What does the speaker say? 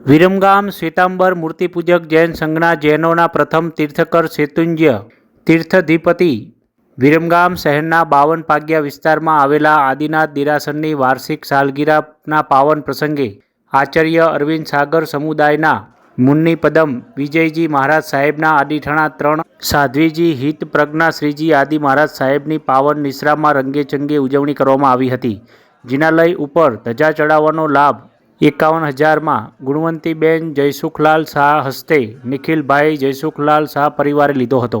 વિરમગામ શ્વેતાંબર મૂર્તિપૂજક જૈન સંઘના જૈનોના પ્રથમ તીર્થકર શેતુંજ્ય તીર્થધિપતિ. વિરમગામ શહેરના બાવન પાગ્યા વિસ્તારમાં આવેલા આદિનાથ દેરાસરની વાર્ષિક સાલગીરાના પાવન પ્રસંગે આચાર્ય અરવિંદ સાગર સમુદાયના મુન્ની પદમ વિજયજી મહારાજ સાહેબના આદિઠાણા ત્રણ, સાધ્વીજી હિત પ્રજ્ઞા શ્રીજી આદિ મહારાજ સાહેબની પાવન નિશ્રામાં રંગેચંગે ઉજવણી કરવામાં આવી હતી. જિનાલય ઉપર ધજા ચડાવવાનો લાભ એકાવન હજારમાં ગુણવંતીબેન જયસુખલાલ શાહ હસ્તે નિખિલભાઈ જયસુખલાલ શાહ પરિવારે લીધો હતો.